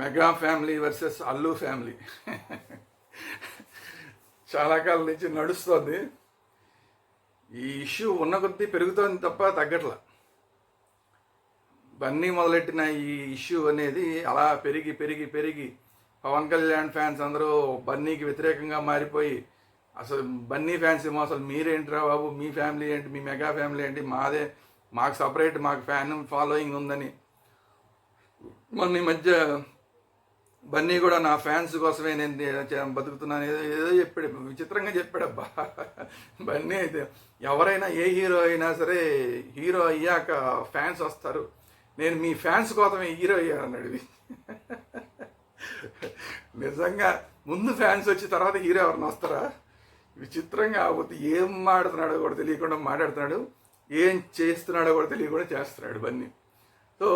Mega family versus Allu family. చాలా కాలం నుంచి నడుస్తుంది. ఈ ఇష్యూ ఉన్న కొద్దీ పెరుగుతోంది తప్ప తగ్గట్లా. బన్నీ మొదలెట్టిన ఈ ఇష్యూ అనేది అలా పెరిగి పెరిగి పెరిగి పవన్ కళ్యాణ్ ఫ్యాన్స్ అందరూ బన్నీకి వ్యతిరేకంగా మారిపోయి అసలు బన్నీ ఫ్యాన్స్ ఏమో అసలు మీరేంట్రా బాబు? మీ ఫ్యామిలీ ఏంటి? మీ మెగా ఫ్యామిలీ ఏంటి? మాదే మాకు సపరేట్ మాకు ఫ్యాన్ ఫాలోయింగ్ ఉందని. మొన్న ఈ మధ్య బన్నీ కూడా నా ఫ్యాన్స్ కోసమే నేను బతుకుతున్నాను. ఏదో ఏదో చెప్పాడు. విచిత్రంగా చెప్పాడబ్బా. బన్నీ అయితే ఎవరైనా ఏ హీరో అయినా సరే హీరో అయ్యాక ఫ్యాన్స్ వస్తారు. నేను మీ ఫ్యాన్స్ కోసమే హీరో అయ్యాను అన్నాడు నిజంగా ముందు ఫ్యాన్స్ వచ్చి తర్వాత హీరో ఎవరిని వస్తారా? విచిత్రంగా కాకపోతే ఏం మాడుతున్నాడో కూడా తెలియకుండా మాట్లాడుతున్నాడు. ఏం చేస్తున్నాడో కూడా తెలియకుండా చేస్తున్నాడు బన్నీ. సో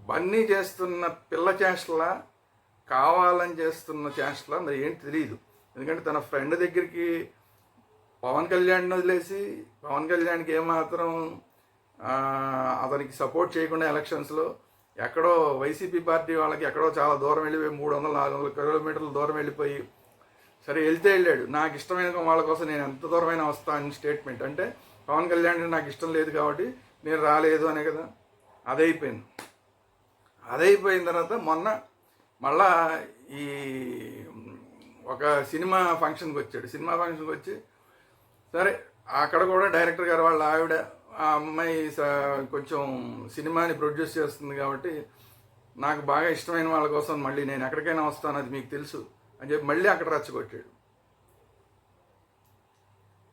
బన్నీ చేస్తున్న పిల్ల చేష్టలా కావాలని చేస్తున్న చేష్టలా మరి ఏంటి తెలియదు ఎందుకంటే తన ఫ్రెండ్ దగ్గరికి పవన్ కళ్యాణ్ వదిలేసి పవన్ కళ్యాణ్కి ఏమాత్రం అతనికి సపోర్ట్ చేయకుండా ఎలక్షన్స్లో ఎక్కడో వైసీపీ పార్టీ వాళ్ళకి ఎక్కడో చాలా దూరం వెళ్ళిపోయి మూడు వందల నాలుగు వందల కిలోమీటర్ల దూరం వెళ్ళిపోయి సరే వెళ్తే వెళ్ళాడు. నాకు ఇష్టమైన వాళ్ళ కోసం నేను ఎంత దూరమైన వస్తా అని స్టేట్మెంట్. అంటే పవన్ కళ్యాణ్ నాకు ఇష్టం లేదు కాబట్టి నేను రాలేదు అనే కదా. అదైపోయింది. అదైపోయిన తర్వాత మొన్న మళ్ళా ఈ ఒక సినిమా ఫంక్షన్కి వచ్చాడు. సినిమా ఫంక్షన్కి వచ్చి సరే అక్కడ కూడా డైరెక్టర్ గారు వాళ్ళ ఆవిడ ఆ అమ్మాయి స- కొంచెం సినిమాని ప్రొడ్యూస్ చేస్తుంది కాబట్టి నాకు బాగా ఇష్టమైన వాళ్ళ కోసం మళ్ళీ నేను ఎక్కడికైనా వస్తాను అది మీకు తెలుసు అని చెప్పి మళ్ళీ అక్కడ రచ్చగొట్టాడు.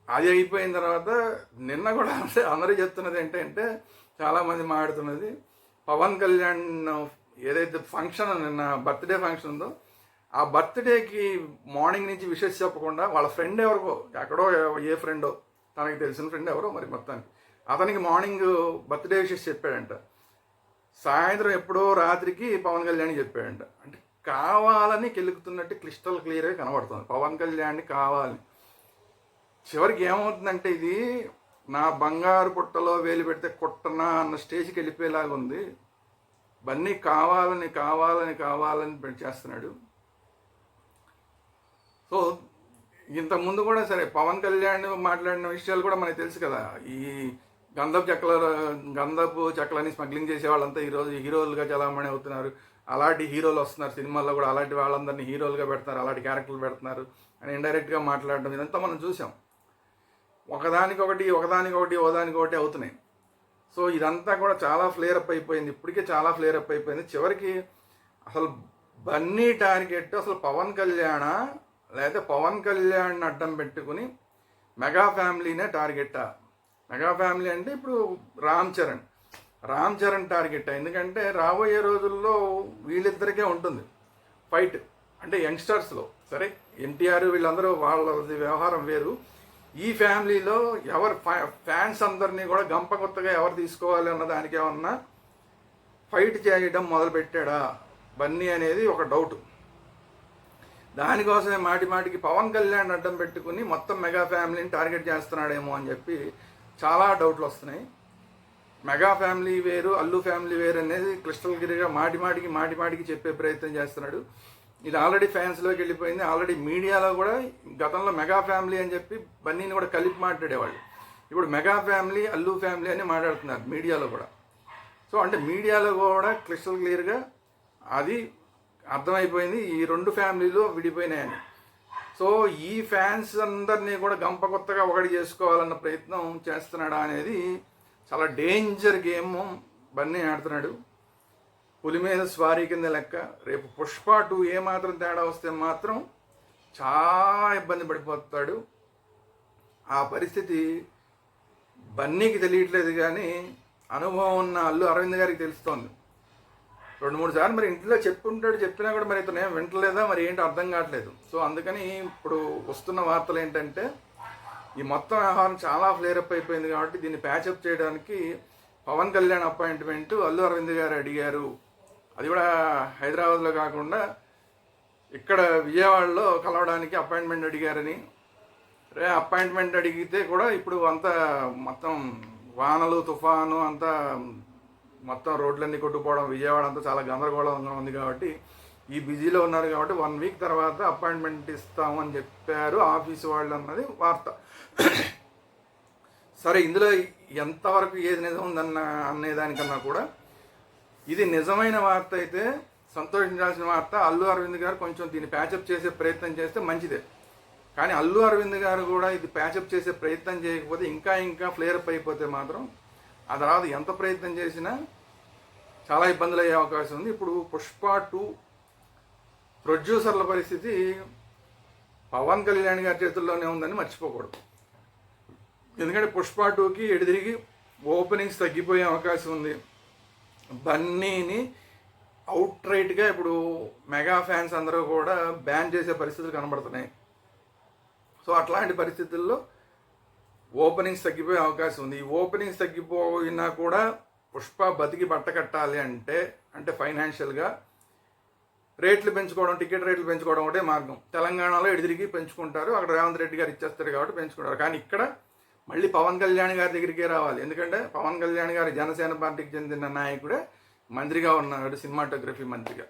అది అయిపోయిన తర్వాత నిన్న కూడా అందరూ చెప్తున్నది ఏంటంటే చాలామంది మాట్లాడుతున్నది పవన్ కళ్యాణ్ ఏదైతే ఫంక్షన్ నిన్న బర్త్డే ఫంక్షన్ ఉందో ఆ బర్త్డేకి మార్నింగ్ నుంచి విషెస్ చెప్పకుండా వాళ్ళ ఫ్రెండ్ ఎవరికో ఎక్కడో ఏ ఫ్రెండో తనకి తెలిసిన ఫ్రెండ్ ఎవరో మరి మొత్తానికి. అతనికి మార్నింగ్ బర్త్డే విషెస్ చెప్పాడంట. సాయంత్రం ఎప్పుడో రాత్రికి పవన్ కళ్యాణ్ చెప్పాడంట. అంటే కావాలని కెలుకుతున్నట్టు క్లిస్టల్ క్లియర్గా కనబడుతుంది. పవన్ కళ్యాణ్ కావాలని చివరికి ఏమవుతుందంటే ఇది నా బంగారు పుట్టలో వేలు పెడితే కుట్టనా అన్న స్టేజ్కి వెళ్ళిపోయేలాగా ఉంది. ఇవన్నీ కావాలని కావాలని కావాలని చేస్తున్నాడు. సో ఇంతకుముందు కూడా సరే పవన్ కళ్యాణ్ మాట్లాడిన విషయాలు కూడా మనకు తెలుసు కదా. ఈ గంధపు చెక్కల గంధపు చెక్కలని స్మగ్లింగ్ చేసే వాళ్ళంతా ఈరోజు హీరోలుగా చలామణి అవుతున్నారు. అలాంటి హీరోలు వస్తున్నారు సినిమాల్లో కూడా. అలాంటి వాళ్ళందరినీ హీరోలుగా పెడుతున్నారు. అలాంటి క్యారెక్టర్లు పెడుతున్నారు అని ఇండైరెక్ట్గా మాట్లాడడం ఇదంతా మనం చూసాం. ఒకదానికొకటి ఒకదానికొకటి ఒకదానికొకటి అవుతున్నాయి. సో ఇదంతా కూడా చాలా ఫ్లేర్ అప్ అయిపోయింది. ఇప్పటికే చాలా ఫ్లేర్ అప్ అయిపోయింది. చివరికి అసలు బన్నీ టార్గెట్ అసలు పవన్ కళ్యాణ లేదా పవన్ కళ్యాణ్ అడ్డం పెట్టుకుని మెగా ఫ్యామిలీనే టార్గెటా మెగా ఫ్యామిలీ అంటే ఇప్పుడు రామ్ చరణ్. రామ్ చరణ్ టార్గెట్ ఎందుకంటే రాబోయే రోజుల్లో వీళ్ళిద్దరికే ఉంటుంది ఫైట్. అంటే యంగ్స్టర్స్లో. సరే ఎన్టీఆర్ వీళ్ళందరూ వాళ్ళ వ్యవహారం వేరు. ఈ ఫ్యామిలీలో ఎవరు ఫ్యా- ఫ్యాన్స్ అందరినీ కూడా గంప కొత్తగా ఎవరు తీసుకోవాలి అన్న దానికి ఏమన్నా ఫైట్ చేయడం మొదలుపెట్టాడా? బన్నీ అనేది ఒక డౌట్. దానికోసమే మాటి మాటికి పవన్ కళ్యాణ్ అడ్డం పెట్టుకుని మొత్తం మెగా ఫ్యామిలీని టార్గెట్ చేస్తున్నాడేమో అని చెప్పి చాలా డౌట్లు వస్తున్నాయి. మెగా ఫ్యామిలీ వేరు అల్లు ఫ్యామిలీ వేరు అనేది క్రిస్టల్ గిరిగా మాటి మాటికి మాటి మాటికి చెప్పే ప్రయత్నం చేస్తున్నాడు. ఇది ఆల్రెడీ ఫ్యాన్స్లోకి వెళ్ళిపోయింది. ఆల్రెడీ మీడియాలో కూడా గతంలో మెగా ఫ్యామిలీ అని చెప్పి బన్నీని కూడా కలిపి మాట్లాడేవాళ్ళు. ఇప్పుడు మెగా ఫ్యామిలీ అల్లు ఫ్యామిలీ అని మాట్లాడుతున్నారు మీడియాలో కూడా. సో అంటే మీడియాలో కూడా క్రిస్టల్ క్లియర్గా అది అర్థమైపోయింది. ఈ రెండు ఫ్యామిలీలు విడిపోయినాయని. సో ఈ ఫ్యాన్స్ అందరినీ కూడా గంప కొత్తగా ఒకటి చేసుకోవాలన్న ప్రయత్నం చేస్తున్నాడా అనేది చాలా డేంజర్ గేమ్ బన్నీ ఆడుతున్నాడు. పులి మీద స్వారీ కింద లెక్క రేపు పుష్ప టూ ఏమాత్రం తేడా వస్తే మాత్రం చాలా ఇబ్బంది పడిపోతాడు. ఆ పరిస్థితి బన్నీకి తెలియట్లేదు కానీ అనుభవం ఉన్న అల్లు అరవింద్ గారికి తెలుస్తోంది. రెండు మూడు సార్లు మరి ఇంట్లో చెప్పుకుంటాడు చెప్పినా కూడా మరి ఇతను ఏం వింటలేదా? మరి ఏంటి అర్థం కావట్లేదు. సో అందుకని ఇప్పుడు వస్తున్న వార్తలు ఏంటంటే ఈ మొత్తం వ్యవహారం చాలా ఫ్లేరప్ అయిపోయింది కాబట్టి దీన్ని ప్యాచప్ చేయడానికి పవన్ కళ్యాణ్ అపాయింట్మెంట్ అల్లు అరవింద్ గారు అడిగారు. అది కూడా హైదరాబాద్లో కాకుండా ఇక్కడ విజయవాడలో కలవడానికి అపాయింట్మెంట్ అడిగారని. రే అపాయింట్మెంట్ అడిగితే కూడా ఇప్పుడు అంతా మొత్తం వానలు తుఫాను అంతా మొత్తం రోడ్లన్నీ కొట్టుకుపోవడం విజయవాడ అంతా చాలా గందరగోళంగా ఉంది కాబట్టి ఈ బిజీలో ఉన్నారు కాబట్టి వన్ వీక్ తర్వాత అపాయింట్మెంట్ ఇస్తామని చెప్పారు ఆఫీస్ వాళ్ళు అన్నది వార్త. సరే ఇందులో ఎంతవరకు ఏది నిజం ఉందన్న అనేదానికన్నా కూడా ఇది నిజమైన వార్త అయితే సంతోషించాల్సిన వార్త. అల్లు అరవింద్ గారు కొంచెం దీన్ని ప్యాచప్ చేసే ప్రయత్నం చేస్తే మంచిదే. కానీ అల్లు అరవింద్ గారు కూడా ఇది ప్యాచప్ చేసే ప్రయత్నం చేయకపోతే ఇంకా ఇంకా ఫ్లేరప్ అయిపోతే మాత్రం ఆ తర్వాత ఎంత ప్రయత్నం చేసినా చాలా ఇబ్బందులు అయ్యే అవకాశం ఉంది. ఇప్పుడు పుష్ప టూ ప్రొడ్యూసర్ల పరిస్థితి పవన్ కళ్యాణ్ గారి చేతుల్లోనే ఉందని మర్చిపోకూడదు. ఎందుకంటే పుష్ప టూకి ఎడిదిరిగి ఓపెనింగ్స్ తగ్గిపోయే అవకాశం ఉంది. బన్నీని అవుట్ రైట్గా ఇప్పుడు మెగా ఫ్యాన్స్ అందరూ కూడా బ్యాన్ చేసే పరిస్థితులు కనబడుతున్నాయి. సో అట్లాంటి పరిస్థితుల్లో ఓపెనింగ్స్ తగ్గిపోయే అవకాశం ఉంది. ఈ ఓపెనింగ్స్ తగ్గిపోయినా కూడా పుష్ప బతికి బట్ట కట్టాలి అంటే అంటే ఫైనాన్షియల్గా రేట్లు పెంచుకోవడం టికెట్ రేట్లు పెంచుకోవడం ఒకటే మార్గం. తెలంగాణలో ఎడిదిరిగి పెంచుకుంటారు. అక్కడ రేవంత్ రెడ్డి గారు ఇచ్చేస్తారు కాబట్టి పెంచుకుంటారు. కానీ ఇక్కడ మళ్ళీ పవన్ కళ్యాణ్ గారి దగ్గరికే రావాలి. ఎందుకంటే పవన్ కళ్యాణ్ గారు జనసేన పార్టీకి చెందిన నాయకుడే మంత్రిగా ఉన్నాడు సినిమాటోగ్రఫీ మంత్రిగా.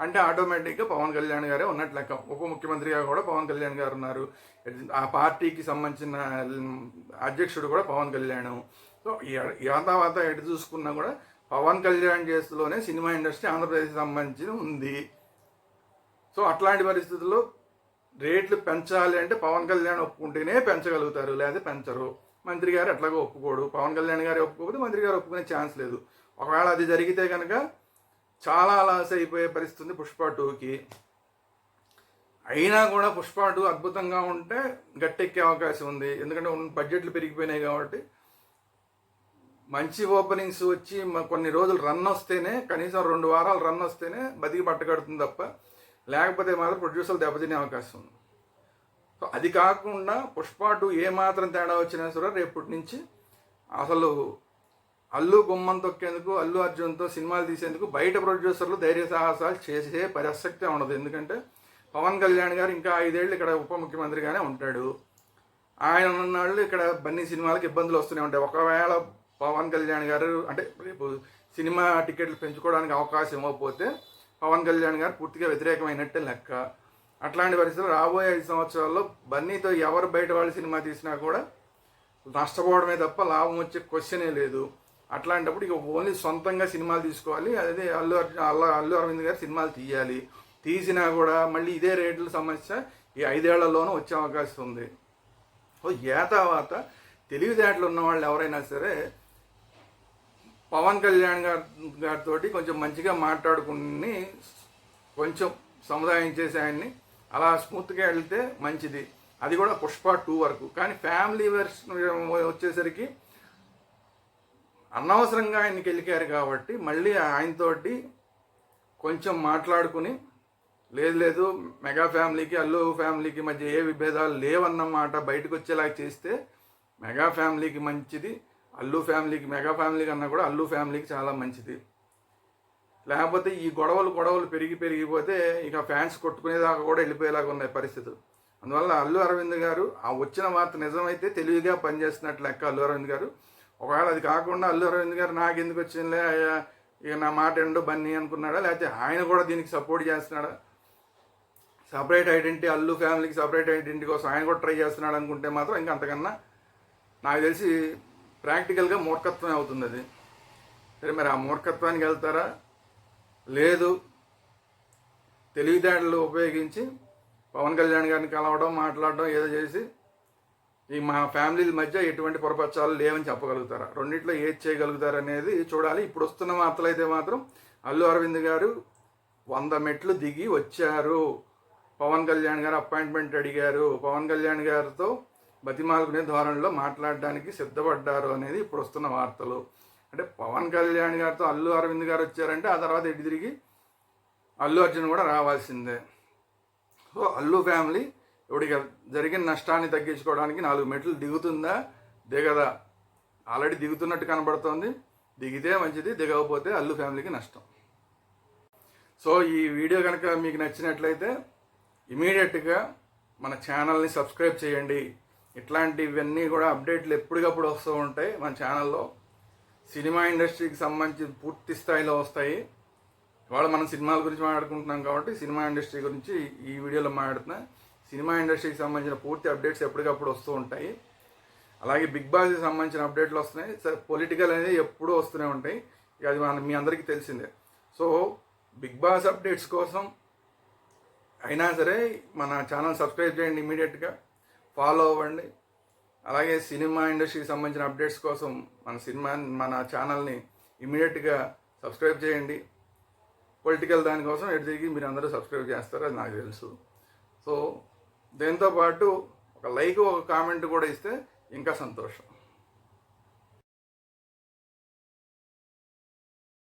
అంటే ఆటోమేటిక్గా పవన్ కళ్యాణ్ గారే ఉన్నట్లు లెక్క. ఉప ముఖ్యమంత్రిగా కూడా పవన్ కళ్యాణ్ గారు ఉన్నారు. ఆ పార్టీకి సంబంధించిన అధ్యక్షుడు కూడా పవన్ కళ్యాణ్. సో యాతావాత ఎటు చూసుకున్నా కూడా పవన్ కళ్యాణ్ చేస్తులోనే సినిమా ఇండస్ట్రీ ఆంధ్రప్రదేశ్కి సంబంధించి ఉంది. సో అట్లాంటి పరిస్థితుల్లో రేట్లు పెంచాలి అంటే పవన్ కళ్యాణ్ ఒప్పుకుంటేనే పెంచగలుగుతారు లేదా పెంచరు. మంత్రి గారు ఎట్లాగో ఒప్పుకోడు. పవన్ కళ్యాణ్ గారు ఒప్పుకోకపోతే మంత్రి గారు ఒప్పుకునే ఛాన్స్ లేదు. ఒకవేళ అది జరిగితే కనుక చాలా లాస్ అయిపోయే పరిస్థితి ఉంది పుష్ప టూకి. అయినా కూడా పుష్ప టూ అద్భుతంగా ఉంటే గట్టెక్కే అవకాశం ఉంది. ఎందుకంటే బడ్జెట్లు పెరిగిపోయినాయి కాబట్టి మంచి ఓపెనింగ్స్ వచ్చి కొన్ని రోజులు రన్ వస్తేనే కనీసం రెండు వారాలు రన్ వస్తేనే బతికి పట్టగడుతుంది తప్ప లేకపోతే మాత్రం ప్రొడ్యూసర్లు దెబ్బతినే అవకాశం ఉంది. సో అది కాకుండా పుష్ప టూ ఏ మాత్రం తేడా వచ్చినా సరే రేపటి నుంచి అసలు అల్లు గుమ్మం తొక్కేందుకు అల్లు అర్జున్తో సినిమాలు తీసేందుకు బయట ప్రొడ్యూసర్లు ధైర్య సాహసాలు చేసే పరిస్థితి ఉండదు. ఎందుకంటే పవన్ కళ్యాణ్ గారు ఇంకా ఐదేళ్ళు ఇక్కడ ఉప ముఖ్యమంత్రిగానే ఉంటాడు. ఆయన ఉన్నాళ్ళు ఇక్కడ బన్నీ సినిమాలకు ఇబ్బందులు వస్తూనే ఉంటాయి. ఒకవేళ పవన్ కళ్యాణ్ గారు అంటే రేపు సినిమా టికెట్లు పెంచుకోవడానికి అవకాశం ఇవ్వకపోతే పవన్ కళ్యాణ్ గారు పూర్తిగా వ్యతిరేకమైనట్టే లెక్క. అట్లాంటి పరిస్థితులు రాబోయే ఐదు సంవత్సరాల్లో బన్నీతో ఎవరు బయట వాళ్ళు సినిమా తీసినా కూడా నష్టపోవడమే తప్ప లాభం వచ్చే క్వశ్చనే లేదు. అట్లాంటప్పుడు ఇక ఓన్లీ సొంతంగా సినిమాలు తీసుకోవాలి. అదే అల్లు అర్జున్ అల్లు అల్లు అరవింద్ గారు సినిమాలు తీయాలి. తీసినా కూడా మళ్ళీ ఇదే రేట్ల సమస్య ఈ ఐదేళ్ళలోనూ వచ్చే అవకాశం ఉంది. ఓ ఏ తర్వాత తెలివితేటలు ఉన్న వాళ్ళు ఎవరైనా సరే పవన్ కళ్యాణ్ గారి గారితో కొంచెం మంచిగా మాట్లాడుకుని కొంచెం సముదాయం చేసి ఆయన్ని అలా స్మూత్గా వెళ్తే మంచిది. అది కూడా పుష్ప టూ వరకు. కానీ ఫ్యామిలీ వెర్షన్ వచ్చేసరికి అనవసరంగా ఆయనకి వెళ్ళికారు కాబట్టి మళ్ళీ ఆయనతోటి కొంచెం మాట్లాడుకుని లేదు లేదు మెగా ఫ్యామిలీకి అల్లు ఫ్యామిలీకి మధ్య ఏ విభేదాలు లేవన్నమాట బయటకు వచ్చేలా చేస్తే మెగా ఫ్యామిలీకి మంచిది. అల్లు ఫ్యామిలీకి మెగా ఫ్యామిలీ కన్నా కూడా అల్లు ఫ్యామిలీకి చాలా మంచిది. లేకపోతే ఈ గొడవలు గొడవలు పెరిగి పెరిగిపోతే ఇక ఫ్యాన్స్ కొట్టుకునేదాకా కూడా వెళ్ళిపోయేలాగా ఉన్నాయి పరిస్థితులు. అందువల్ల అల్లు అరవింద్ గారు ఆ వచ్చిన వార్త నిజమైతే తెలివిగా పనిచేస్తున్నట్లు లెక్క అల్లు అరవింద్ గారు. ఒకవేళ అది కాకుండా అల్లు అరవింద్ గారు నాకు ఎందుకు వచ్చిందిలే ఇక నా మాట ఎండు బన్నీ అనుకున్నాడా? లేకపోతే ఆయన కూడా దీనికి సపోర్ట్ చేస్తున్నాడా? సపరేట్ ఐడెంటిటీ అల్లు ఫ్యామిలీకి సపరేట్ ఐడెంటిటీ కోసం ఆయన కూడా ట్రై చేస్తున్నాడు అనుకుంటే మాత్రం ఇంకా అంతకన్నా నాకు తెలిసి ప్రాక్టికల్గా మూర్ఖత్వం అవుతుంది అది. సరే మరి ఆ మూర్ఖత్వానికి వెళ్తారా? లేదు. తెలివితేటలు ఉపయోగించి పవన్ కళ్యాణ్ గారిని కలవడం మాట్లాడడం ఏదో చేసి ఈ మా ఫ్యామిలీల మధ్య ఎటువంటి పొరపచ్చాలు లేవని చెప్పగలుగుతారా? రెండిట్లో ఏది చేయగలుగుతారు అనేది చూడాలి. ఇప్పుడు వస్తున్న వార్తలు అయితే మాత్రం అల్లు అరవింద్ గారు వంద మెట్లు దిగి వచ్చారు. పవన్ కళ్యాణ్ గారు అపాయింట్మెంట్ అడిగారు. పవన్ కళ్యాణ్ గారితో బతిమాలుకునే ధోరణిలో మాట్లాడడానికి సిద్ధపడ్డారు అనేది ఇప్పుడు వస్తున్న వార్తలు. అంటే పవన్ కళ్యాణ్ గారితో అల్లు అరవింద్ గారు వచ్చారంటే ఆ తర్వాత ఎటు తిరిగి అల్లు అర్జున్ కూడా రావాల్సిందే. సో అల్లు ఫ్యామిలీ ఇప్పటికి జరిగిన నష్టాన్ని తగ్గించుకోవడానికి నాలుగు మెట్లు దిగుతుందా? దిగదా? ఆల్రెడీ దిగుతున్నట్టు కనబడుతోంది. దిగితే మంచిది దిగకపోతే అల్లు ఫ్యామిలీకి నష్టం. సో ఈ వీడియో కనుక మీకు నచ్చినట్లయితే ఇమీడియట్గా మన ఛానల్ని సబ్స్క్రైబ్ చేయండి. ఇట్లాంటివన్నీ కూడా అప్డేట్లు ఎప్పటికప్పుడు వస్తూ ఉంటాయి మన ఛానల్లో. సినిమా ఇండస్ట్రీకి సంబంధించి పూర్తి స్థాయిలో వస్తాయి. ఇవాళ మనం సినిమాల గురించి మాట్లాడుకుంటున్నాం కాబట్టి సినిమా ఇండస్ట్రీ గురించి ఈ వీడియోలో మాట్లాడుతున్నా. సినిమా ఇండస్ట్రీకి సంబంధించిన పూర్తి అప్డేట్స్ ఎప్పటికప్పుడు వస్తూ ఉంటాయి. అలాగే బిగ్ బాస్కి సంబంధించిన అప్డేట్లు వస్తున్నాయి. సరే పొలిటికల్ అనేది ఎప్పుడూ వస్తూనే ఉంటాయి. ఇక అది మన మీ అందరికీ తెలిసిందే. సో బిగ్ బాస్ అప్డేట్స్ కోసం అయినా సరే మన ఛానల్ సబ్స్క్రైబ్ చేయండి ఇమీడియట్గా. ఫాలో అవ్వండి. అలాగే సినిమా ఇండస్ట్రీకి సంబంధించిన అప్డేట్స్ కోసం మన సినిమా మన ఛానల్ని ఇమీడియట్గా సబ్స్క్రైబ్ చేయండి. పొలిటికల్ దానికోసం ఎటు తిరిగి మీరు అందరూ సబ్స్క్రైబ్ చేస్తారు అది నాకు తెలుసు. సో దీంతోపాటు ఒక లైక్ ఒక కామెంట్ కూడా ఇస్తే ఇంకా సంతోషం.